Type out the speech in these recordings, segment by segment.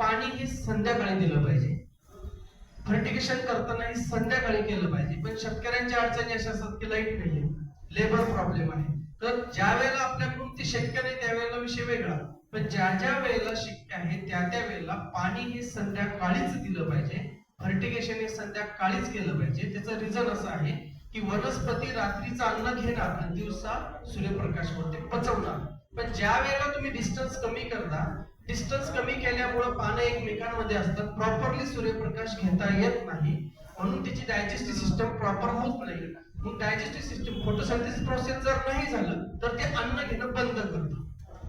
पाणी हे संध्याकाळी दिलं पाहिजे. फर्टिगेशन करताना हे संध्याकाळी केलं पाहिजे. पण शेतकऱ्यांच्या अडचणी अशा असतात की लाइट नाहीये. लेबर प्रॉब्लेम आहे. तर ज्या वेळेला आपल्याकडून ते शक्य नाही त्यावेळेला विषय वेगळा. पण ज्या ज्या वेळेला शक्य आहे त्या त्या वेळेला पाणी हे संध्याकाळीच दिलं पाहिजे. फर्टिगेशन हे संध्याकाळीच केलं पाहिजे. त्याचं रिझन असं आहे की वनस्पती रात्रीचं अन्न घेणार आणि दिवसा सूर्यप्रकाशावरती पचवणार. पण ज्या वेळेला तुम्ही डिस्टन्स कमी करता डिस्टन्स कमी केल्यामुळे पानं एकमेकांमध्ये असतात. प्रॉपरली सूर्यप्रकाश घेता येत नाही. म्हणून त्याची डायजेस्टिव्ह सिस्टम प्रॉपर होत नाही. मग डायजेस्टिव्ह सिस्टम फोटोसिंथेसिस प्रोसेस जर नाही झालं तर ते अन्न घेणं बंद करतं.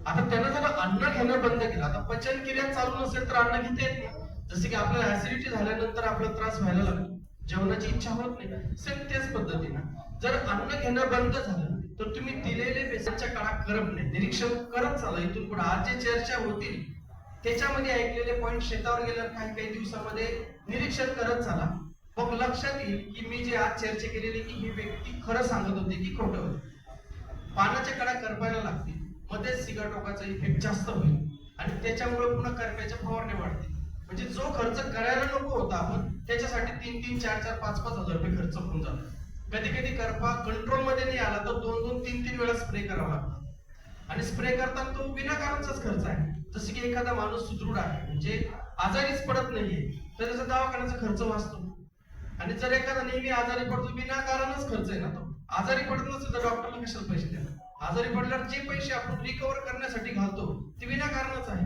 आता त्यानं जर अन्न घेणं बंद केलं आता पचन क्रिया चालू नसेल तर अन्न घेता येत नाही. जसे की आपल्याला ऍसिडिटी झाल्यानंतर आपला त्रास व्हायला लागतो. जेवणाची इच्छा होत नाही. सेम तेच पद्धतीनं. जर अन्न घेणं बंद झालं तर तुम्ही दिलेले मेसेजच्या काळात करत नाही. निरीक्षण करत चाला. इथून पुढे आज जे चर्चा होतील त्याच्यामध्ये ऐकलेले पॉईंट शेतावर गेल्यावर काही काही दिवसामध्ये निरीक्षण करत चाला. मग लक्षात येईल की मी जे आज चर्चा केलेली की ही व्यक्ती खरं सांगत होती की खोटं होते. पानाच्या कडा करपायला लागतील मध्येच सिगाटोकाचा इफेक्ट जास्त होईल. आणि त्याच्यामुळे पुन्हा करप्याच्या फवारणे वाढतील म्हणजे जो खर्च करायला नको होता आपण त्याच्यासाठी तीन तीन चार चार पाच पाच हजार रुपये खर्च होऊन जातो कधी कधी करपा कंट्रोलमध्ये नाही आला तर दोन दोन तीन तीन वेळा स्प्रे करावा लागतो. आणि स्प्रे करताना तो विनाकारणचाच खर्च आहे. जसं की एखादा माणूस सुदृढ आहे म्हणजे आजारीच पडत नाहीये तर त्याचा दवाखान्याचा खर्च वाचतो. आणि जर एखादा नेहमी आजारी पडतो विनाकारणच खर्च आहे ना तो. आजारी पडत नसेल तर डॉक्टरला कशाला पैसे देणार आजारी पडल्यावर जे पैसे आपण रिकवर करण्यासाठी घालतो ते विनाकारणच आहे.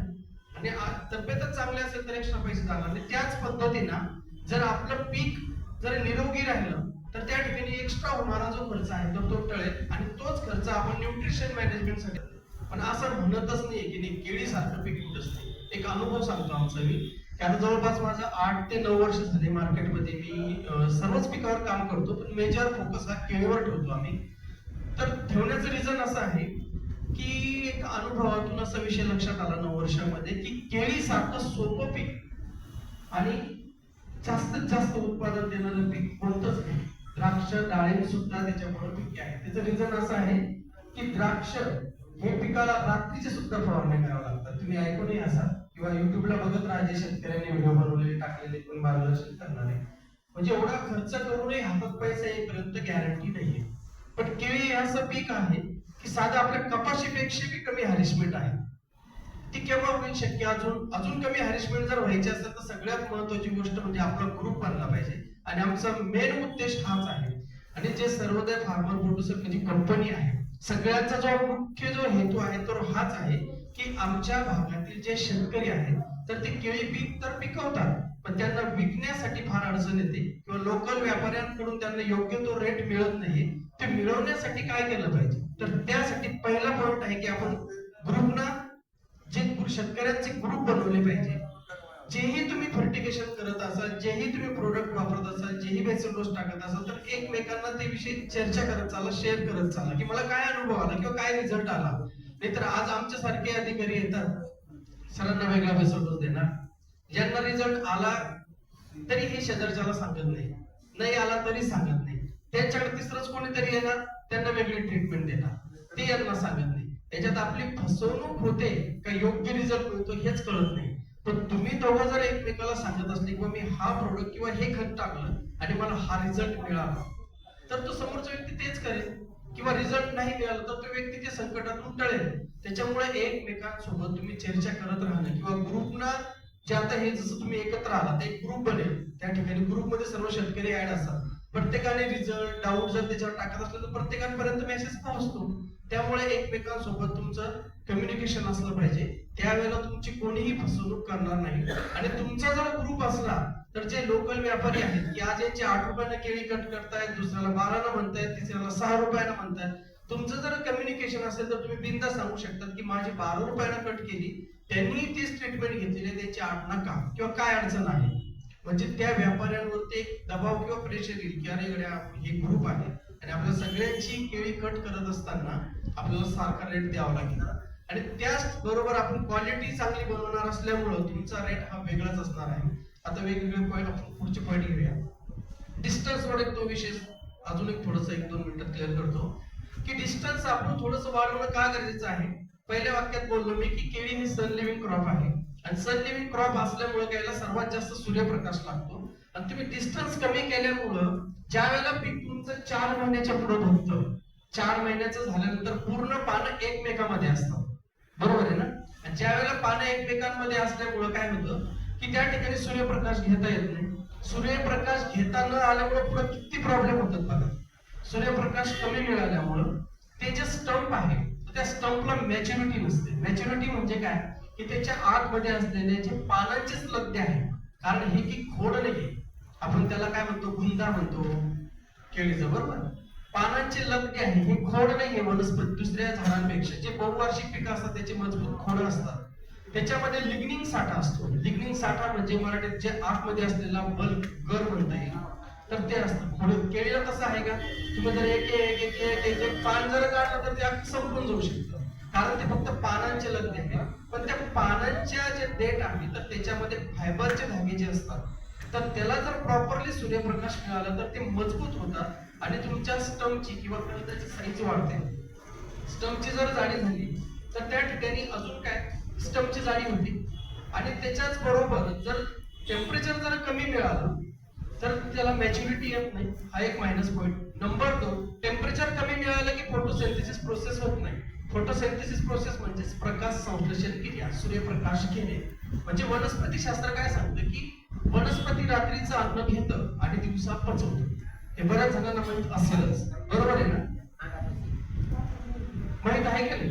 आणि तब्येतच चांगली असेल तर एक्स्ट्रा पैसे जाणार आणि त्याच पद्धतीनं जर आपलं पीक जर निरोगी राहिलं तर त्या ठिकाणी एक्स्ट्रा होणारा जो खर्च आहे तो तो टळेल आणि तोच खर्च आपण न्यूट्रिशन मॅनेजमेंटसाठी पण असं म्हणतच नाही की नाही केळी सारखं पीक कुठंच नाही एक अनुभव सांगतो आमचा मी. की जवळपास माझं आठ ते नऊ वर्ष झाले मार्केटमध्ये मी सर्वच पिकावर काम करतो पण मेजर फोकस हा केळीवर ठेवतो आम्ही. तर ठेवण्याचं रिझन असं आहे की एक अनुभवातून असा विषय लक्षात आला नऊ वर्षामध्ये की केळी सारखं सोपं पीक आणि जास्तीत जास्त उत्पादन देणारं पीक कोणतंच डाळी डाळिंब सुद्धा त्याच्यामुळे पिके आहे त्याचं रिझन असं आहे की द्राक्ष हे पिकाला रात्रीचे सुद्धा फवारणी करावं लागतात तुम्ही ऐकूनही असाल किंवा युट्यूबला बघत राहा जे शेतकऱ्यांनी व्हिडिओ बनवलेले टाकलेले कोणी मार्गदर्शन करणारे. म्हणजे एवढा खर्च करूनही हातात पैसा येईपर्यंत गॅरंटी नाहीये. पण केळी हे असं पीक आहे की साधा आपल्या कपाशीपेक्षा बी कमी हॅरिशमेंट आहे. ती केव्हा होईल शक्य? अजून अजून कमी हॅरिशमेंट जर व्हायची असेल तर सगळ्यात महत्वाची गोष्ट म्हणजे आपला ग्रुप बनला पाहिजे. आणि आमचा मेन उद्देश हाच आहे. आणि जे सर्वोदय फार्मर प्रोड्युसर म्हणजे कंपनी आहे सगळ्यांचा जो मुख्य जो हेतू आहे तो हाच आहे की आमच्या भागातील जे शेतकरी आहेत तर ते केळी पीक तर पिकवतात पण त्यांना विकण्यासाठी फार अडचण येते किंवा लोकल व्यापाऱ्यांकडून त्यांना योग्य तो रेट मिळत नाही. ते मिळवण्यासाठी काय केलं पाहिजे? तर त्यासाठी पहिला पॉईंट आहे की आपण ग्रुपना जे शेतकऱ्यांचे ग्रुप बनवले पाहिजे. जेही तुम्ही फर्टिकेशन करत असाल जेही तुम्ही प्रोडक्ट वापरत असाल जेही बेसन डोस टाकत असाल तर एकमेकांना ते विषयी चर्चा करत चाला शेअर करत चाला. की मला काय अनुभव आला किंवा काय रिझल्ट आला? नाहीतर आज आमच्या सारखे अधिकारी येतात. सरांना वेगळा बेसन डोस देणार. ज्यांना रिझल्ट आला तरी हे शेजारच्याला सांगत नाही. नाही आला तरी सांगत नाही. त्यांच्याकडे तिसरंच कोणीतरी येणार त्यांना वेगळी ट्रीटमेंट देणार. ते यांना सांगत नाही. त्याच्यात आपली फसवणूक होते का योग्य रिझल्ट मिळतो हेच कळत नाही. तर तुम्ही दोघं जर एकमेकाला सांगत असले किंवा मी हा प्रोडक्ट किंवा हे खत टाकलं आणि मला हा रिझल्ट मिळाला तर तो समोरचा व्यक्ती तेच करेल. किंवा रिझल्ट नाही मिळाला तर तो व्यक्ती ते संकटातून टळेल. त्याच्यामुळे एकमेकांसोबत तुम्ही चर्चा करत राहणं किंवा ग्रुपना जे आता हे जसं तुम्ही एकत्र आलात एक ग्रुप बनेल. त्या ठिकाणी ग्रुपमध्ये सर्व शेतकरी ऍड असतात. प्रत्येकाने रिझल्ट डाऊट जर त्याच्यावर टाकत असलं तर प्रत्येकापर्यंत मेसेज पोहोचतो. त्यामुळे एकमेकांसोबत तुमचं कम्युनिकेशन असलं पाहिजे. त्यावेळेला तुमची कोणीही फसवणूक करणार नाही. आणि तुमचा जर ग्रुप असला तर जे लोकल व्यापारी आहेत की आज यांचे आठ रुपयानं केळी कट करतायत दुसऱ्याला बारानं म्हणतायत तिसऱ्याला सहा रुपयानं म्हणतायत तुमचं जर कम्युनिकेशन असेल तर तुम्ही बिंदा सांगू शकतात की माझी बारा रुपयानं कट केली त्यांनी तीच ट्रीटमेंट घेतलेली त्यांची आठ नका किंवा काय अडचण आहे? म्हणजे त्या व्यापाऱ्यांवरती एक दबाव किंवा प्रेशर येईल की अरे इकडे हे ग्रुप आहे. आणि आपल्या सगळ्यांची केळी कट करत असताना आपल्याला सारखा रेट द्यावा लागेल. आणि त्याच बरोबर आपण क्वालिटी चांगली बनवणार असल्यामुळं तुमचा रेट हा वेगळाच असणार आहे. आता वेगवेगळे पॉईंट आपण पुढचे पॉईंट घेऊया. डिस्टन्स वर एक तो विशेष. अजून एक थोडस एक दोन मिनिटात क्लिअर करतो. की डिस्टन्स आपण थोडस वाढवणं का गरजेचं आहे? पहिल्या वाक्यात बोललो मी की केळी ही सन लिव्हिंग क्रॉप आहे. आणि सन लिव्हिंग क्रॉप असल्यामुळे त्याला सर्वात जास्त सूर्यप्रकाश लागतो. आणि तुम्ही डिस्टन्स कमी केल्यामुळं ज्या वेळेला पीक तुमचं चार महिन्याच्या पुढे धुकतं चार महिन्याचं झाल्यानंतर पूर्ण पानं एकमेकामध्ये असतात. बरोबर आहे ना? आणि ज्या वेळेला पानं एकमेकांमध्ये असल्यामुळं काय होतं? की त्या ठिकाणी सूर्यप्रकाश घेता येत नाही. सूर्यप्रकाश घेता न आल्यामुळे पुढे किती प्रॉब्लेम होतात बघा. सूर्यप्रकाश कमी मिळाल्यामुळं ते जे स्टंप आहे त्या स्टंपला मॅच्युरिटी नसते. मॅच्युरिटी म्हणजे काय? की त्याच्या आतमध्ये असलेले जे पानांचेच लग्न आहे कारण हे की खोड नाही आपण त्याला काय म्हणतो? गुंदा म्हणतो. केळीचं बरोबर? पानांचे लग्न आहे हे खोड नाहीये वनस्पती दुसऱ्या झाडांपेक्षा. जे बहुवार्षिक पिकं असतात त्याचे मजबूत खोड असतात. त्याच्यामध्ये लिग्निंग साठा असतो. लिग्निंग साठा म्हणजे मराठीत जे आतमध्ये असलेला बल्क गर म्हणता येईल. तर ते असतं खोड. केळीला कसं आहे का? तुम्ही जर एक एक एक एक एक पान जर काढलं तर ते अख्खं संपून जाऊ शकतं. कारण ते फक्त पानांचे लग्न आहे. पण त्या पानांच्या जे देठ आहे तर त्याच्यामध्ये फायबरचे धागे जे असतात तर त्याला जर प्रॉपरली सूर्यप्रकाश मिळाला तर ते मजबूत होतात आणि तुमच्या स्टमची किंवा कणताची साईज वाढते. स्टमची जर जाडी झाली तर त्या ठिकाणी अजून काय? स्टमची जाडी होती. आणि त्याच्याच बरोबर जर टेम्परेचर जर कमी मिळालं तर त्याला मॅच्युरिटी येत नाही. हा एक मायनस पॉईंट नंबर दोन टेम्परेचर कमी मिळालं की फोटोसिंथेसिस प्रोसेस होत नाही. फोटोसेंथेसिस प्रोसेस म्हणजे प्रकाश संश्लेषण क्रिया सूर्यप्रकाश घेणे. म्हणजे वनस्पती शास्त्र काय सांगतं की वनस्पती रात्रीचं अन्न घेतं आणि दिवसा पचवतं. हे बऱ्याच जणांना माहीत असेलच. बरोबर आहे ना? माहीत आहे का नाही?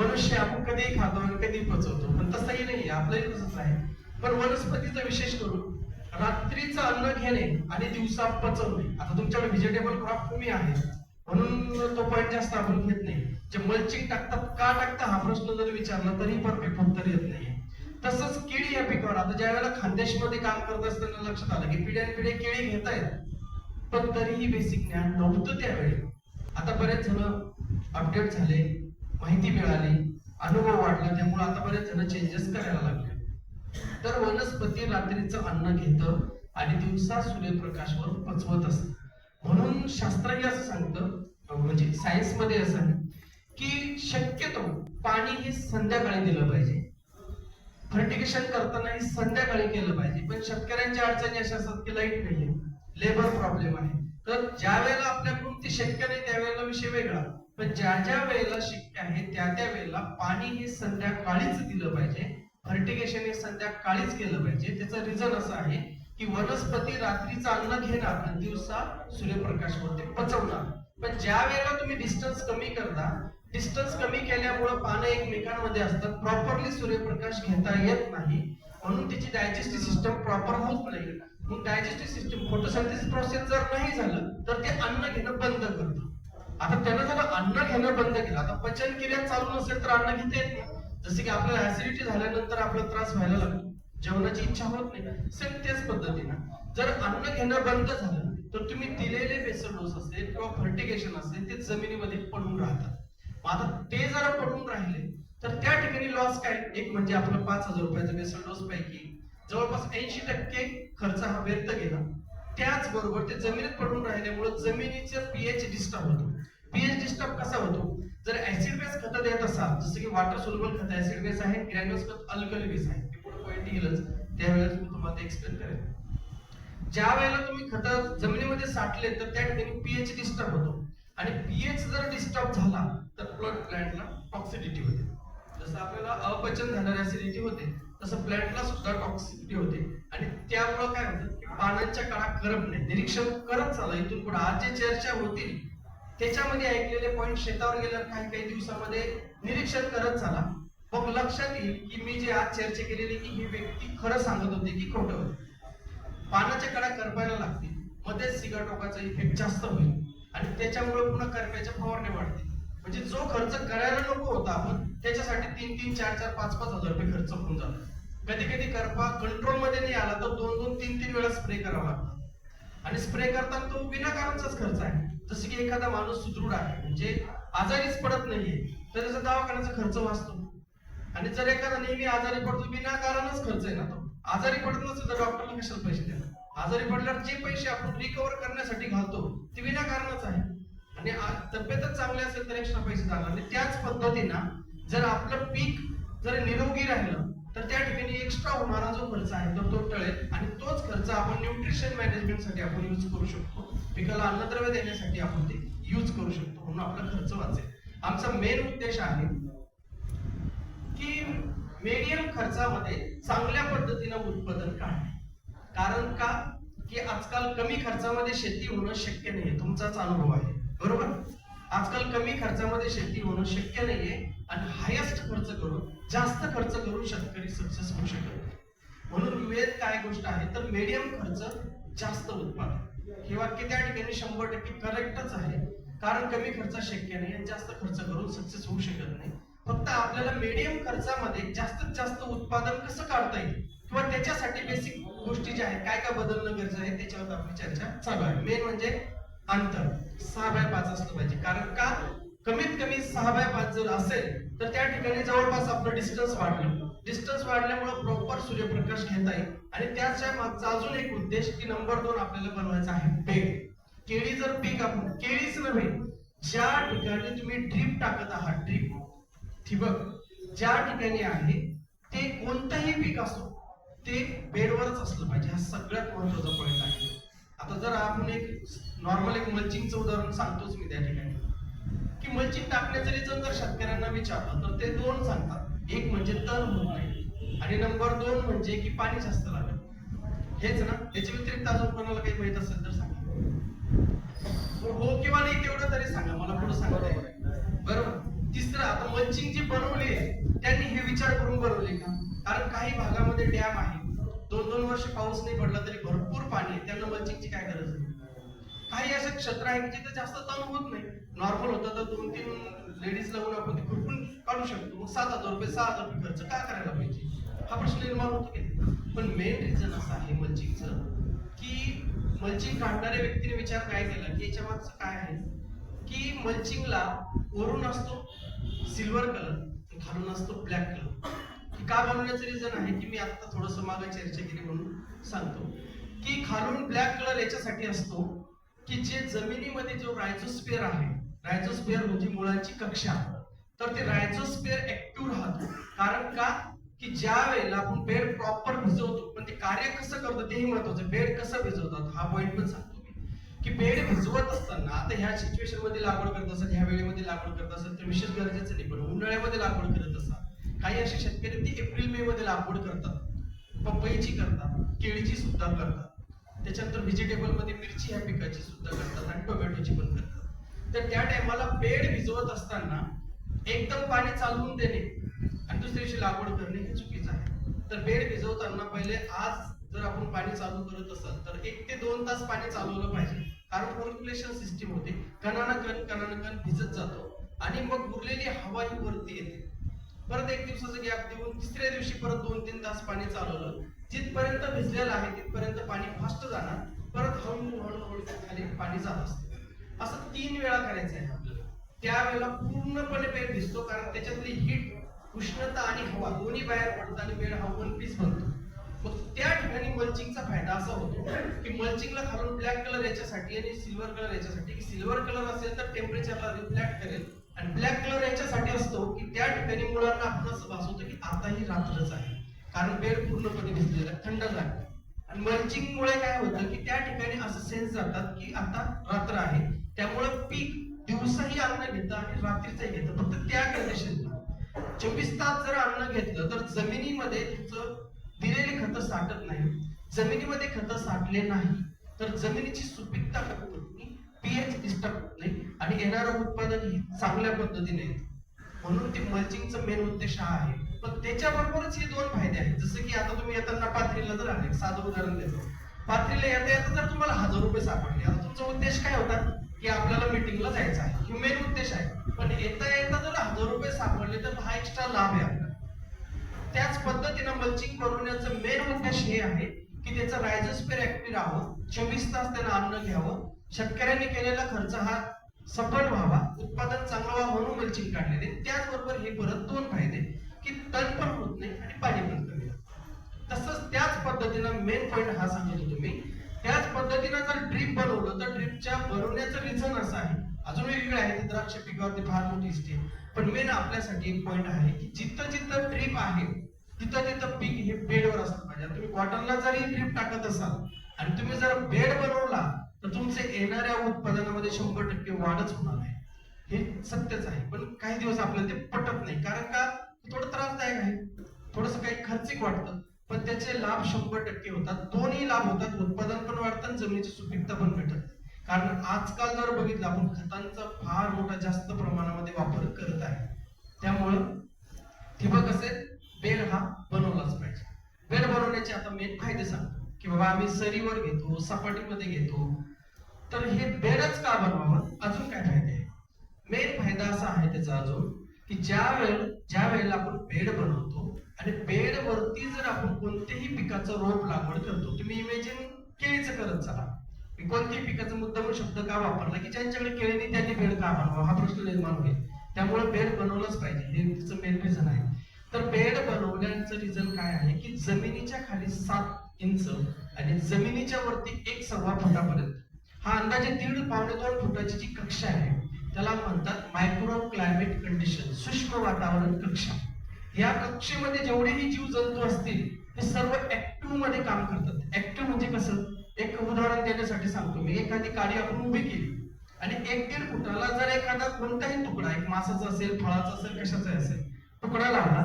मनुष्य आपण कधीही खातो आणि कधी पचवतो पण तसंही नाही आपलंही तसंच आहे. पण वनस्पतीचा विशेष करून रात्रीचं अन्न घेणे आणि दिवसा पचवणे. आता तुमच्याकडे व्हेजिटेबल क्रॉप कमी आहे. म्हणून तो पॉईंट जास्त आपण घेत नाही. जे मल्चिंग टाकतात का टाकता हा प्रश्न जर विचारला तरी परफेक्ट उत्तर येत नाही. तसंच केळी या पिकावर. आता ज्या वेळेला खानदेशमध्ये काम करत असताना लक्षात आलं की पिढ्यान पिढे केळी घेत आहेत. पण तरीही बेसिक ज्ञान नव्हतं त्यावेळी. आता बरेच जण अपडेट झाले माहिती मिळाली अनुभव वाढला त्यामुळे आता बरेच जण चेंजेस करायला लागले. तर वनस्पती रात्रीचं अन्न घेतं आणि दिवसा सूर्यप्रकाशवर पचवत असतं. म्हणून शास्त्रही असं सांगतं म्हणजे सायन्समध्ये असं आहे की शक्यतो पाणी हे संध्याकाळी दिलं पाहिजे. फर्टिगेशन करताना हे संध्याकाळी केलं पाहिजे. पण शेतकऱ्यांच्या अडचणी अशा असतात की लाइट नाहीये. लेबर प्रॉब्लेम आहे. तर ज्या वेळेला आपल्याकडून ते शक्य नाही त्यावेळेला विषय वेगळा. पण ज्या ज्या वेळेला शक्य आहे त्या त्या वेळेला पाणी हे संध्याकाळीच दिलं पाहिजे. फर्टिगेशन हे संध्याकाळीच केलं पाहिजे. त्याचं रिझन असं आहे की वनस्पती रात्रीचं अन्न घेणार आणि दिवसा सूर्यप्रकाश होते पचवणार. पण ज्या वेळेला तुम्ही डिस्टन्स कमी करता डिस्टन्स कमी केल्यामुळे पानं एकमेकांमध्ये असतात. प्रॉपरली सूर्यप्रकाश घेता येत नाही. म्हणून त्याची डायजेस्टिव्ह सिस्टम प्रॉपर होत नाही. मग डायजेस्टिव्ह सिस्टम फोटोसिंथेसिस प्रोसेस जर नाही झालं तर ते अन्न घेणं बंद करतं. आता त्यानं जर अन्न घेणं बंद केलं आता पचन क्रिया चालू नसेल तर अन्न घेता येत नाही. जसं की आपल्याला ऍसिडिटी झाल्यानंतर आपला त्रास व्हायला लागतो. जेवणाची इच्छा होत नाही सेम त्याच पद्धतीनं. जर अन्न घेणं बंद झालं तर तुम्ही दिलेले बेसल डोस असेल किंवा फर्टिगेशन असेल ते जमिनीमध्ये पडून राहतात. आता ते जर पडून राहिले तर त्या ठिकाणी लॉस काय? एक म्हणजे आपलं पाच हजार रुपयाचा बेसल डोस पैकी जवळपास ऐंशी टक्के खर्च हा व्यर्थ गेला. त्याचबरोबर ते जमिनीत पडून राहिल्यामुळे जमिनीचं पीएच डिस्टर्ब होतो. पीएच डिस्टर्ब कसा होतो? जर ऍसिड बेस खत देत असाल जसं की वॉटर सोल्युबल खत ऍसिड बेस आहे ग्रॅन्युअल्स खत अल्कली बेस आहे ते येईलच त्यावेळेस मी तुम्हाला एक्सप्लेन करेन. ज्या वेळेला तुम्ही खत जमिनीमध्ये साठले तर त्या ठिकाणी पीएच डिस्टर्ब होतो. आणि पीएच जर डिस्टर्ब झाला तर प्लॉट प्लांटला टॉक्सिडिटी होते. जसं आपल्याला अपचन झाल्यावर ऍसिडिटी होते तसं प्लांटला सुद्धा टॉक्सिसिटी होते. आणि त्यामुळं काय होतं की पानांच्या काळा करपणे निरीक्षण करत चाला. इथून पुढे आज जे चर्चा होतील त्याच्यामध्ये ऐकलेले पॉईंट शेतावर गेल्यावर काही काही दिवसामध्ये निरीक्षण करत चाला. मग लक्षात येईल की मी जे आज चर्चा केलेली की ही व्यक्ती खरं सांगत होती की खोटं होते. पानाच्या कडा करपायला लागतील. मध्येच सिगाटोकाचा इफेक्ट जास्त होईल. आणि त्याच्यामुळे पुन्हा करप्याच्या फवारणी वाढतील. म्हणजे जो खर्च करायला नको होता आपण त्याच्यासाठी तीन तीन चार चार पाच पाच हजार रुपये खर्च होऊन जातो. कधी कधी करपा कंट्रोलमध्ये नाही आला तर दोन दोन तीन तीन वेळा स्प्रे करावा लागतो. आणि स्प्रे करताना तो विनाकारणचाच खर्च आहे. जसं की एखादा माणूस सुदृढ आहे. म्हणजे आजारीच पडत नाहीये. तर त्याचा दवाखान्याचा खर्च वाचतो. आणि जर एखादा नेहमी आजारी पडतो विनाकारणच खर्च आहे ना तो. आजारी पडत नसेल तर डॉक्टरला कशाला पैसे देणार? आजारी पडल्यावर जे पैसे आपण रिकवर करण्यासाठी घालतो ते विनाकारणच आहे. आणि तब्येतच चांगली असेल तर एक्स्ट्रा पैसे जाणार आणि त्याच पद्धतीनं जर आपलं पीक जर निरोगी राहिलं तर त्या ठिकाणी एक्स्ट्रा होणारा जो खर्च आहे तो तो टळेल आणि तोच खर्च आपण न्यूट्रिशन मॅनेजमेंटसाठी आपण यूज करू शकतो. पिकाला अन्नद्रव्य देण्यासाठी आपण ते यूज करू शकतो. म्हणून आपला खर्च वाचेल. आमचा मेन उद्देश आहे की मीडियम खर्चामध्ये चांगल्या पद्धतीनं उत्पादन काढणे. कारण का? की आजकाल कमी खर्चामध्ये शेती होणं शक्य नाहीये. तुमचाच अनुभव आहे. बरोबर? आजकाल कमी खर्चामध्ये शेती होणं शक्य नाहीये आणि हायेस्ट खर्च करून जास्त खर्च करून शेतकरी सक्सेस होऊ शकत नाही. म्हणून वेद काय गोष्ट आहे? तर मीडियम खर्च जास्त उत्पादन. हे वाक्य त्या ठिकाणी शंभर टक्के करेक्टच आहे. कारण कमी खर्च शक्य नाही आणि जास्त खर्च करून सक्सेस होऊ शकत नाही. फक्त आपल्याला मीडियम खर्चामध्ये जास्तीत जास्त उत्पादन कसं काढता येईल? किंवा त्याच्यासाठी बेसिक गोष्टी ज्या आहेत काय काय बदलणं गरजेचं आहे त्याच्यावर आपली चर्चा चालू आहे. मेन म्हणजे अंतर. सहा बाय पाच असलं पाहिजे. कारण का? कमीत कमी सहा बाय पाच जर असेल तर त्या ठिकाणी जवळपास आपलं डिस्टन्स वाढलं. डिस्टन्स वाढल्यामुळे प्रॉपर सूर्यप्रकाश घेता येईल. आणि त्याच्या मागचा अजून एक उद्देश की नंबर दोन आपल्याला बनवायचा आहे बेड केळी जर पीक आपण केळीच नव्हे ज्या ठिकाणी तुम्ही ड्रीप टाकत आहात ड्रीप ठिबक ज्या ठिकाणी आहे ते कोणतंही पीक असो ते बेडवरच असलं पाहिजे. हा सगळ्यात महत्त्वाचा पॉईंट आहे. आता जर आपण एक नॉर्मल एक मल्चिंगचं उदाहरण सांगतोच मी त्या ठिकाणी. की मल्चिंग टाकण्याचं रिझन जर शेतकऱ्यांना विचारलं तर ते दोन सांगतात. एक म्हणजे तण होत नाही आणि नंबर दोन म्हणजे की पाणी जास्त लागत हेच ना? याच्या व्यतिरिक्त अजून कोणाला काही माहीत असेल तर सांगा. हो किंवा नाही तेवढं तरी सांगा. मला पुढे सांगा बरोबर तिसरं आता मल्चिंग जी बनवली आहे त्यांनी हे विचार का? कारण काही भागामध्ये डॅम आहे. दोन दोन वर्ष पाऊस नाही पडला तरी भरपूर पाणी आहे. त्यांना मल्चिंगची काय गरज आहे? काही असे क्षेत्र आहे जिथे जास्त तण होत नाही. नॉर्मल होतं तर दोन तीन लेडीज लावून आपण ते खुरपून काढू शकतो. मग सात हजार रुपये सहा हजार रुपये खर्च का करायला पाहिजे? हा प्रश्न निर्माण होतो की पण मेन रिझन असं आहे मल्चिंगचं की मल्चिंग काढणाऱ्या व्यक्तीने विचार काय केला? की याच्या मागचं काय आहे? की मल्चिंगला वरून असतो सिल्वर कलर खालून असतो ब्लॅक कलर का बनवण्याचं रिझन आहे की मी आता थोडस मागे चर्चा केली म्हणून सांगतो. की खालून ब्लॅक कलर याच्यासाठी असतो की जे जमिनीमध्ये जो रायझोस्पियर आहे रायझोस्पियर म्हणजे मुळांची कक्षा तर ते रायझोस्पियर ऍक्टिव्ह राहतो. कारण का? की ज्या वेळेला आपण बेड प्रॉपर भिजवतो पण ते कार्य कसं करतो तेही महत्वाचं बेड कसं भिजवतात? हा पॉईंट पण सांगतो मी. की बेड भिजवत असताना आता ह्या सिच्युएशनमध्ये लागवड करत असत ह्या वेळेमध्ये लागवड करत असेल तर विशेष गरजेचं नाही. पण उन्हाळ्यामध्ये लागवड करत असतात काही असे शेतकरी ते एप्रिल मे मध्ये लागवड करतात. पपईची करतात केळीची सुद्धा करतात. त्याच्यानंतर व्हेजिटेबलमध्ये मिरची ह्या पिकाची सुद्धा करतात आणि टोमॅटोची पण करतात. तर त्या टायमाला बेड भिजवत असताना एकदम पाणी चालवून देणे आणि दुसऱ्या दिवशी लागवड करणे हे चुकीचं आहे. तर बेड भिजवताना पहिले आज जर आपण पाणी चालू करत असाल तर एक ते दोन तास पाणी चालवलं पाहिजे. कारण सर्क्युलेशन सिस्टीम होते. कणानं कण कणानं कण भिजत जातो. आणि मग उरलेली हवा ही वरती येते. परत एक दिवसाचं गॅप देऊन तिसऱ्या दिवशी परत दोन तीन तास पाणी चालवलं. जिथपर्यंत भिजलेलं आहे तिथपर्यंत पाणी फास्ट जाणार. परत हळूहळू हळूहळू खाली पाणी जात असते. असं तीन वेळा करायचं आहे आपल्याला. त्यावेळेला पूर्णपणे बेड भिजतो कारण त्याच्यातली हीट उष्णता आणि हवा दोन्ही बाहेर पडतात आणि बेड हा वन पीस बनतो. मग त्या ठिकाणी मल्चिंगचा फायदा असा होतो की मल्चिंगला खालून ब्लॅक कलर याच्यासाठी आणि सिल्वर कलर याच्यासाठी की सिल्वर कलर असेल तर टेम्परेचरला रिफ्लॅक्ट करेल. आणि ब्लॅक कलर याच्यासाठी असतो की त्या ठिकाणी मुलांना आपण असं भासवतं की आता ही रात्रच आहे. कारण बेड पूर्णपणे भिजलेला आहे, थंड झाला आणि मल्चिंग मुळे काय होतं की त्या ठिकाणी असं सेन्स जातात की आता रात्र आहे. त्यामुळे पीक दिवसाही अन्न घेतं आणि रात्रीचंही घेतं. फक्त त्या कंडिशनला चोवीस तास जर अन्न घेतलं तर जमिनीमध्ये तुमचं दिलेली खतं साठत नाही. जमिनीमध्ये खतं साठले नाही तर जमिनीची सुपीकता कमी पीएच डिस्टर्ब होत नाही आणि येणारं उत्पादन ही चांगल्या पद्धतीने येतं. म्हणून ते मल्चिंगचा मेन उद्देश हा आहे. पण त्याच्याबरोबरच हे दोन फायदे आहेत. जसं की आता तुम्ही येताना पाथरीला जर आले साधं उदाहरण देतो. पाथरीला येता येता जर तुम्हाला हजार रुपये सापडले आता तुमचा उद्देश काय होता? की आपल्याला मीटिंगला जायचं आहे. हे मेन उद्देश आहे. पण येता येता जर हजार रुपये सापडले तर हा एक्स्ट्रा लाभ आहे आपला त्याच पद्धतीनं मल्चिंग बनवण्याचं मेन उद्देश हे आहे की त्याचं रायझोस्पेअर ऍक्टिव्ह राहावं. चोवीस तास त्यांना अन्न घ्यावं. शेतकऱ्यांनी केलेला खर्च हा सफल व्हावा उत्पादन चांगलं व्हावं म्हणून मल्चिंग काढलेले त्याचबरोबर हे परत दोन फायदे की तण पण होत नाही आणि पाणी पण कमी तसंच त्याच पद्धतीनं मेन पॉईंट हा सांगत होतो मी. त्याच पद्धतीनं जर ड्रीप बनवलं तर ड्रीपच्या बनवण्याचं रिझन असं आहे. अजून वेगळं आहे ते द्राक्ष पिकावरती फार मोठी दिसते पण मेन आपल्यासाठी एक पॉईंट आहे की जिथं जिथं ड्रीप आहे तिथं तिथं पीक हे बेडवर असलं पाहिजे. तुम्ही कॉटनला जरी ड्रीप टाकत असाल आणि तुम्ही जर बेड बनवला तर तुमचे येणाऱ्या उत्पादनामध्ये शंभर टक्के वाढच होणार आहे. हे सत्यच आहे. पण काही दिवस आपल्याला ते पटत नाही. कारण का? थोडं त्रासदायक आहे. थोडस काही खर्चिक वाटतं. पण त्याचे लाभ शंभर टक्के होतात. दोन्ही लाभ होतात. उत्पादन पण वाढतं जमिनीची सुपीकता पण भेटत. कारण आजकाल जर बघितलं आपण खतांचा फार मोठा जास्त प्रमाणामध्ये वापर करत आहे. त्यामुळं ठिबक असेल बेड हा बनवलाच पाहिजे. बेड बनवण्याचे आता मेन फायदे सांगतो. की बाबा आम्ही सरीवर घेतो सपाटीमध्ये घेतो. तर हे बेडच का बनवावं? अजून काय फायदे आहे? मेन फायदा असा आहे त्याचा अजून की ज्या वेळ ज्या वेळेला आपण बेड बनवतो आणि बेड वरती जर आपण कोणत्याही पिकाचं रोप लागवड करतो तुम्ही इमेजिन केळीचं करत चला. मी कोणत्याही पिकाचा मुद्दाम शब्द का वापरला की ज्यांच्याकडे केळी नाही त्यांनी बेड का बनवा हा प्रश्न निर्माण होईल. त्यामुळे बेड बनवलंच पाहिजे. हे तिचं मेन रिझन आहे. तर बेड बनवण्याचं रिझन काय आहे? की जमिनीच्या खाली सात इंच आणि जमिनीच्या वरती एक सव्वा फुटापर्यंत हा अंदाजे दीड पावणे दोन फुटाची जी कक्षा आहे त्याला म्हणतात मायक्रो क्लायमेट कंडिशन सूक्ष्म वातावरण कक्षा. या कक्षेमध्ये जेवढेही जीव जंतू असतील ते सर्व ऍक्टिव्हमध्ये काम करतात. ऍक्टिव्ह म्हणजे कसं? एक उदाहरण देण्यासाठी सांगतो. मी एखादी काडी आपण उभी केली आणि एक दीड फुटाला जर एखादा कोणताही तुकडा एक मासाचा असेल फळाचा असेल कशाचा असेल तुकडा लावला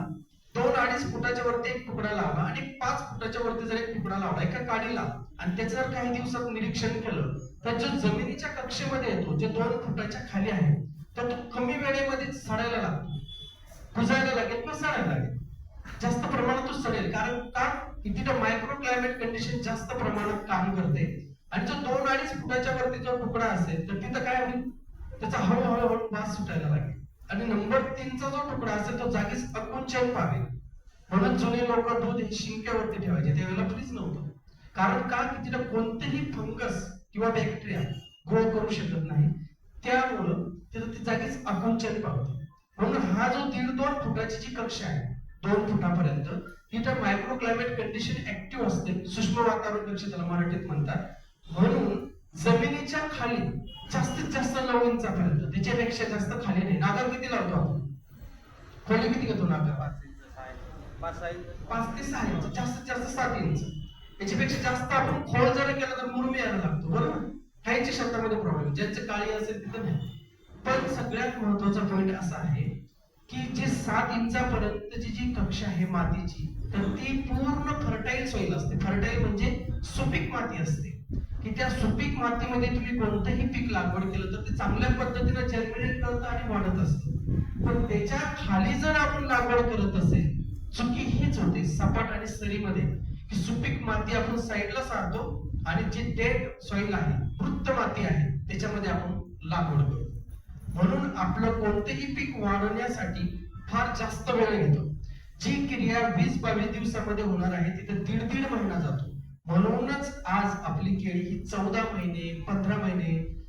दोन अडीच फुटाच्या वरती एक तुकडा लावला आणि पाच फुटाच्या वरती जर एक तुकडा लावला एका काडीला आणि त्याचं जर काही दिवसात निरीक्षण केलं तर जो जमिनीच्या कक्षेमध्ये येतो जे दोन फुटाच्या खाली आहे तर तो कमी वेळेमध्ये सडायला लागतो. कुजायला लागेल किंवा सडायला लागेल. जास्त प्रमाणात तो सडेल. कारण का? तिथं मायक्रो क्लायमेट कंडिशन जास्त प्रमाणात काम करते. आणि जो दोन अडीच फुटाच्या वरती जो तुकडा असेल तर तिथं काय होईल? त्याचा हळूहळू मास वास सुटायला लागेल. आणि नंबर तीनचा जो तुकडा असेल तो जागीच अकुंचन पावेल. म्हणून जुने लोक दूध हे शिंक्यावरती ठेवायचे. त्यावेळेला फ्रीज नव्हतं. कारण का? की कोणतेही फंगस किंवा बॅक्टेरिया ग्रो करू शकत नाही. त्यामुळं तिथं ती जागीच आकुंचन पावते. म्हणून हा जो दीड दोन फुटाची जी कक्षा आहे दोन फुटापर्यंत तिथं मायक्रो क्लायमेट कंडिशन ऍक्टिव्ह असते. सूक्ष्म वातावरण कक्षा त्याला मराठीत म्हणतात. म्हणून जमिनीच्या खाली जास्तीत जास्त नऊ इंचापर्यंत त्याच्यापेक्षा जास्त खाली नाही. नागर किती लावतो आपण? खोली किती घेतो नागर? पाच ते सहा इंच. जास्तीत जास्त सात इंच. याच्यापेक्षा जास्त आपण खोल जर केलं तर मुरमी यायला लागतो बरोबर? काहींच्या शब्दामध्ये प्रॉब्लेम ज्यांचं काळी असेल तिथं नाही. पण सगळ्यात महत्त्वाचा पॉइंट असा आहे की जे सात इंचापर्यंतची जी कक्षा आहे मातीची तर ती पूर्ण फर्टाईल सॉइल असते. फर्टाईल म्हणजे सुपीक माती असते. की त्या सुपीक मातीमध्ये तुम्ही कोणतंही पीक लागवड केलं तर ते चांगल्या पद्धतीने जर्मिनेट करतं आणि वाढत असतं. पण त्याच्याखाली जर आपण लागवड करत असेल चुकी हीच होते. सपाट आणि सरीमध्ये. की सुपीक माती आपण साईडला सारतो आणि जे डेड सॉइल आहे वृत्त माती आहे त्याच्यामध्ये आपण लागवड करतो. म्हणून आपलं कोणतेही पीक वाढवण्यासाठी फार जास्त वेळ घेतो. जी क्रिया वीस बावीस दिवसामध्ये होणार आहे तिथे दीड दीड महिना जातो. म्हणूनच आज आपली केळी ही चौदा महिने पंधरा महिने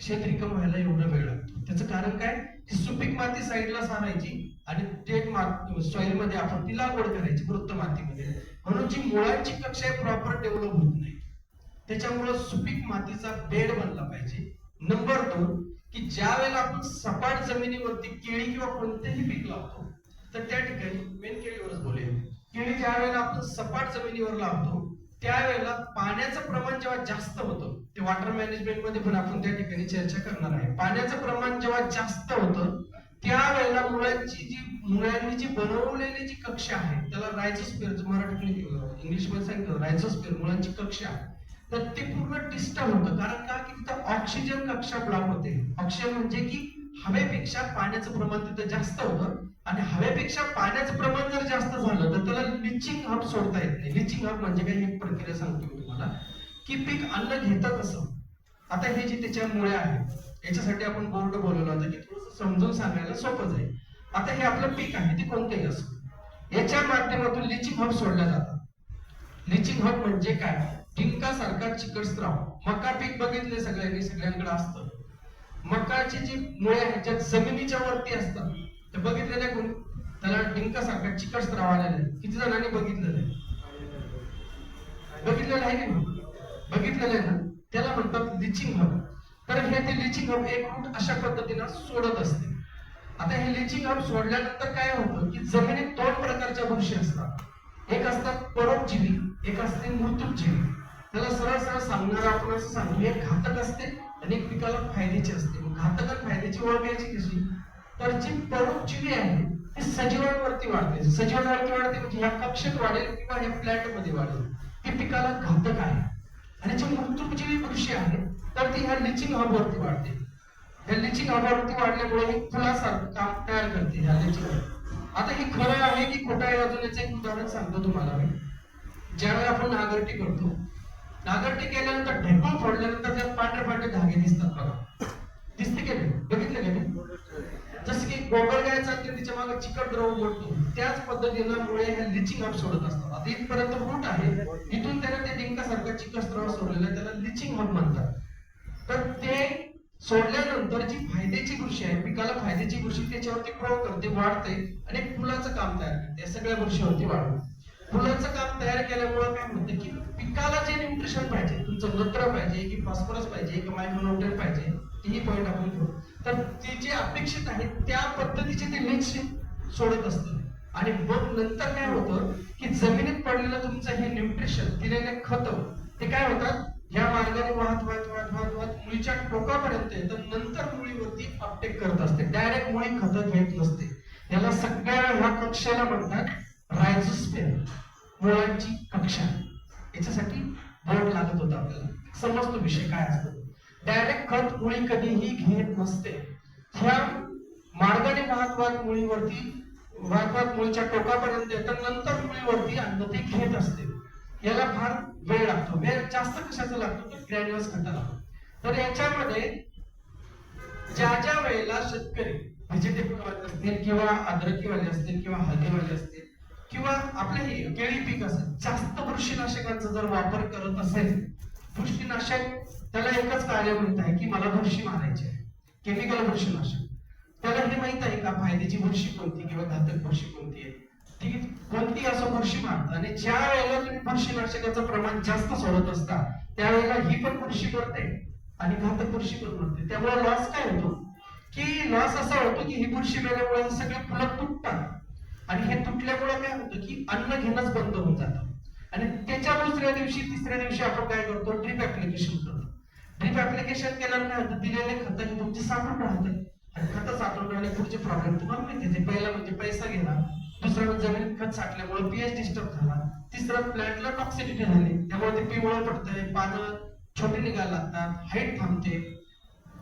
शेत व्हायला एवढा वेळ लागतो. त्याचं कारण काय? की सुपीक माती साईडला सारायची आणि डेड सॉइलमध्ये आपण ती लागवड करायची वृत्त मातीमध्ये. म्हणून जी मुळांची कक्षा आहे प्रॉपर डेव्हलप होत नाही. त्याच्यामुळं सुपीक मातीचा बेड बनला पाहिजे. नंबर दोन की ज्या वेळेला आपण सपाट जमिनीवरती केळी किंवा कोणतेही पीक लावतो तर त्या ठिकाणी मेन केळीवरच बोले केळी ज्या वेळेला आपण सपाट जमिनीवर लावतो त्यावेळेला पाण्याचं प्रमाण जेव्हा जास्त होतं ते वॉटर मॅनेजमेंटमध्ये पण आपण त्या ठिकाणी चर्चा करणार आहे. पाण्याचं प्रमाण जेव्हा जास्त होतं त्यावेळेला मुळांची जी मुळांनी जी बनवलेली जी कक्षा आहे त्याला रायझोस्पिअर मराठी इंग्लिशमध्ये सांगितलं रायझोस्पिअर मुळांची कक्षा तर ते पूर्ण डिस्टर्ब होतं कारण का? की तिथं ऑक्सिजन कक्षा ब्लॉक होते. ऑक्सिजन म्हणजे की हवेपेक्षा पाण्याचं प्रमाण तिथं जास्त होतं आणि हवेपेक्षा पाण्याचं प्रमाण जर जास्त झालं तर त्याला लिचिंग हब सोडता येत नाही. लिचिंग हब म्हणजे काय? एक प्रक्रिया सांगतो मी तुम्हाला. की पीक अन्न घेतं कसं आता हे जे त्याच्या मुळे आहे याच्यासाठी आपण बोर्ड बोलवला होता की थोडस समजून सांगायला सोपं जाईल. आता हे आपलं पीक आहे ते कोणतेही असो याच्या माध्यमातून लिचिंग हब सोडल्या जातात. लिचिंग हब म्हणजे काय? डिंकासारखा चिकट स्त्राव मका पीक बघितले सगळ्यांनी सगळ्यांकडे असतं. मकाची जी मुळे आहेत ज्या जमिनीच्या वरती असतात ते बघितले नाही कोणी? त्याला डिंकासारखा चिकट स्त्राव आलेला आहे. किती जणांनी बघितलेलं आहे बघितलेलं आहे की बघितलेलं आहे ना? त्याला म्हणतात लिचिंग हब तर हे ते लिचिंग हब एक रूट अशा पद्धतीनं सोडत असते. आता हे लिचिंग हब सोडल्यानंतर काय होतं की जमिनीत दोन प्रकारच्या बुरशी असतात. एक असतात परोपजीवी एक असते मृत्यूजीवी. त्याला सरळ सरळ सांगणार आपण असं सांगू एक घातक असते आणि एक पिकाला फायद्याची असते. घातक आणि फायद्याची ओळख कशी? तर जी परोपजीवी आहे ती सजीवांवरती वाढते. सजीवांवरती वाढते म्हणजे ह्या कक्षेत वाढेल किंवा ह्या फ्लॅटमध्ये वाढेल. ती पिकाला घातक आहे. आणि जी मृत्यूजीवी मनुष्य आहे तर ती ह्या लिचिंग हॉबवरती वाढते ह्या लिचिंग हॉबवरती वाढल्यामुळे ही फुलासारखं काम तयार करते ह्या लिचिंग आता हे खरं आहे की खोटं आहे अजून याचं एक उदाहरण सांगतो तुम्हाला मी. ज्यावेळी आपण नागरटी करतो नागरटी केल्यानंतर ढेकूळ फोडल्यानंतर त्यात पांढरे पांढरे धागे दिसतात बघा. दिसते की नाही? बघितलं का जसं की गोबर गाय चालते तिच्यामागे चिकट द्रव मोडतो त्याच पद्धतीनं मुळे ह्या लिचिंग अप सोडत असतात. आता इथपर्यंत रूट आहे. इथून त्याला ते डिंकासारखा चिकट द्रव सोडलेला आहे, त्याला लिचिंग हब म्हणतात. तर ते सोडल्यानंतर जी फायद्याची कृषी आहे पिकाला फायद्याची कृषी त्याच्यावरती ग्रो करते वाढते आणि एक फुलाचं काम तयार करते. सगळ्या वृक्षावरती वाढवते फुलाचं काम तयार केल्यामुळे काय म्हणतं की पिकाला जे न्यूट्रिशन पाहिजे तुमचं नत्र पाहिजे की फॉस्फरस पाहिजे की मायक्रोन्युट्रिएंट पाहिजे तीही पॉईंट आपण घेऊ. तर ते जे अपेक्षित आहे त्या पद्धतीचे ते लिंक्स सोडत असतं. आणि मग नंतर काय होतं की जमिनीत पडलेलं तुमचं हे न्यूट्रिशन दिलेले खत ते काय होतात? या मार्गाने वाहत वाहत वाहत वाहत वाहत मुळीच्या टोकापर्यंत येतं. नंतर मुळीवरती अपटेक करत असते. डायरेक्ट मुळी खत घेत नसते. याला सगळ्या ह्या कक्षाला म्हणतात रायझोस्फिअर मुळांची कक्षा. याच्यासाठी बोर्ड लागत होता आपल्याला. समजतो विषय काय असतो? डायरेक्ट खत मुळी कधीही घेत नसते. ह्या मार्गाने वाहत वाहत मुळीवरती वाहत वाहत मुळीच्या टोकापर्यंत येतात नंतर मुळीवरती अन्न ते घेत असते. याला फार वेळ लागतो. वेळ जास्त कशाचा लागतो? तर ग्रॅन्युअस खताला तर याच्यामध्ये ज्या ज्या वेळेला शेतकरी व्हेजिटेबल वाले असतील किंवा अद्रकीवाले असतील किंवा हळदीवाले असतील किंवा आपले हे केळी पीक असेल जास्त बुरशीनाशकांचा जर वापर करत असेल बुरशीनाशक त्याला एकच कार्य माहीत आहे की मला बुरशी मारायची आहे केमिकल बुरशीनाशक त्याला हे माहीत आहे का? फायद्याची बुरशी कोणती किंवा घातक बुरशी कोणती आहे ठीक आहे? कोणती असं बुरशी मारत आणि ज्या वेळेला तुम्ही बुरशीनाशकाचं प्रमाण जास्त सोडत असता त्यावेळेला ही पण बुरशी करते. आणि घातक बुरशी पण मरते त्यामुळे लॉस काय होतो? की लॉस असा होतो की ही बुरशी मेल्यामुळे सगळे फुलं तुटतात. आणि हे तुटल्यामुळे काय होतं की अन्न घेणंच बंद होऊन जातं. आणि त्याच्या दुसऱ्या दिवशी तिसऱ्या दिवशी आपण काय करतो? ड्रीप ऍप्लिकेशन ड्रीप ऍप्लिकेशन केल्यावर काय होतं? दिलेले खत हे तुमचे साठून राहते. आणि खत साठवून राहिले पुढचे प्रॉब्लेम तुम्हाला माहिती आहे. पहिला म्हणजे पैसा घेणार दुसरा म्हणजे जमिनीत खत साठल्यामुळे पीएच डिस्टर्ब झाला. तिसरा प्लॅटला टॉक्सिडिटी झाली. त्यामुळे ते पिवळं पडतंय पानं छोटे निघायला लागतात हाईट थांबते.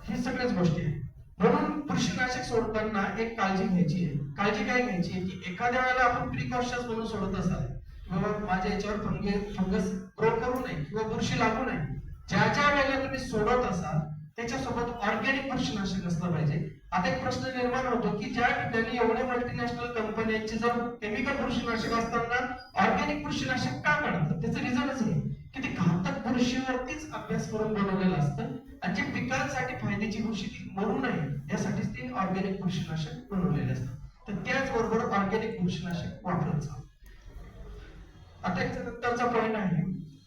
हे सगळ्याच गोष्टी आहेत. म्हणून बुरशीनाशक सोडताना एक काळजी घ्यायची आहे. काळजी काय घ्यायची आहे? की एखाद्या वेळेला आपण प्रिकॉशन्स म्हणून सोडत असाल बाबा माझ्या याच्यावर फंगे फंगस ग्रो करू नये किंवा बुरशी लागू नये ज्या ज्या वेळेला तुम्ही सोडत असाल त्याच्यासोबत ऑर्गॅनिक बुरशीनाशक असलं पाहिजे. आता एक प्रश्न निर्माण होतो की ज्या ठिकाणी एवढे मल्टीनॅशनल कंपन्यांचे जर केमिकल बुरशीनाशक असताना ऑर्गॅनिक बुरशीनाशक का काढतात त्याचं रिझनच आहे की ते घातक बुरशीवरतीच अभ्यास करून बनवलेलं असतं आणि जे पिकांसाठी फायद्याची बुरशी ती मरू नये यासाठीच ते ऑर्गॅनिक बुरशीनाशक बनवलेले असतात. तर त्याचबरोबर ऑर्गॅनिक बुरशीनाशक वापरत जा आता याच्या नंतरचा पॉईंट आहे.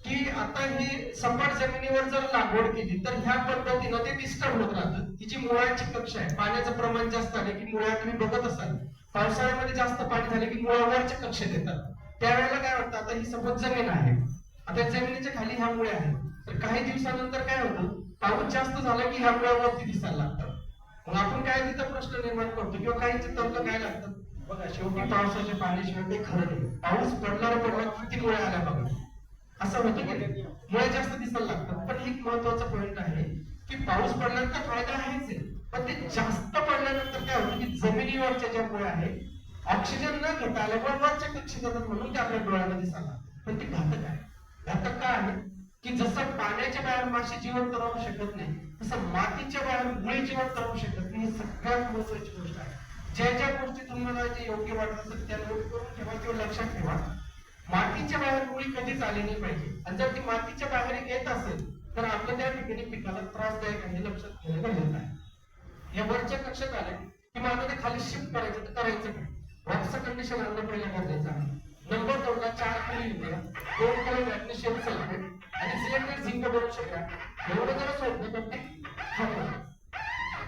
की आता ही सपाट जमिनीवर जर लागवड केली तर ह्या पद्धतीनं ते डिस्टर्ब होत राहतं. तिची मुळाची कक्षा आहे. पाण्याचं प्रमाण जास्त आले की मुळा तुम्ही बघत असाल. पावसाळ्यामध्ये जास्त पाणी झाले की मुळावरच्या कक्षेत येतात त्यावेळेला काय वाटतं? आता ही सपोज जमीन आहे. आता जमिनीच्या खाली ह्या मुळे आहेत. तर काही दिवसानंतर काय होतं? पाऊस जास्त झाला की ह्या मुळावरती दिसायला लागतात. मग आपण काय तिथं प्रश्न निर्माण करतो किंवा काही तर्क काय लागतात बघा शेवटी पावसाच्या पाण्याशिवाय काही खरं नाही. पाऊस पडणार पडला किती मुळे आल्या बघा. असं होतं की मुळे जास्त दिसायला लागतात पण एक महत्त्वाचा पॉईंट आहे की पाऊस पडल्यानंतर फायदा आहेच आहे. पण ते जास्त पडल्यानंतर काय होतं की जमिनीवरच्या ज्या मुळे आहे ऑक्सिजन न घेता आल्यामुळे वरच्या कक्षेत जातात म्हणून ते आपल्या डोळ्याला दिसायला पण ते घातक आहे. घातक काय आहे? की जसं पाण्याच्या बाहेर मासे जिवंत राहू शकत नाही तसं मातीच्या बाहेर मुळे जीवन राहू शकत नाही ही सगळ्यात महत्वाची गोष्ट आहे. ज्या ज्या गोष्टी तुम्हाला जे योग्य वाटत असेल त्या नोट करून ठेवा किंवा लक्षात ठेवा. मातीच्या बाहेर मुळी कधीच आली नाही पाहिजे. आणि जर ती मातीच्या बाहेर येत असेल तर आपलं त्या ठिकाणी पिकाला त्रासदायक आहे लक्षात घेणं गरजेचं आहे. या वरच्या कक्षात आलं की मला ते खाली शिफ्ट करायचं तर करायचं काय? वॉक्स कंडिशन आणलं पहिलं गरजेचं आहे. नंबर दोनला चार खाली दोन कलर मॅग्नेशियम सल्फेट आणि सिलेक्टेड झिंक दोनशे शकता एवढं जरा सोडलं तर ते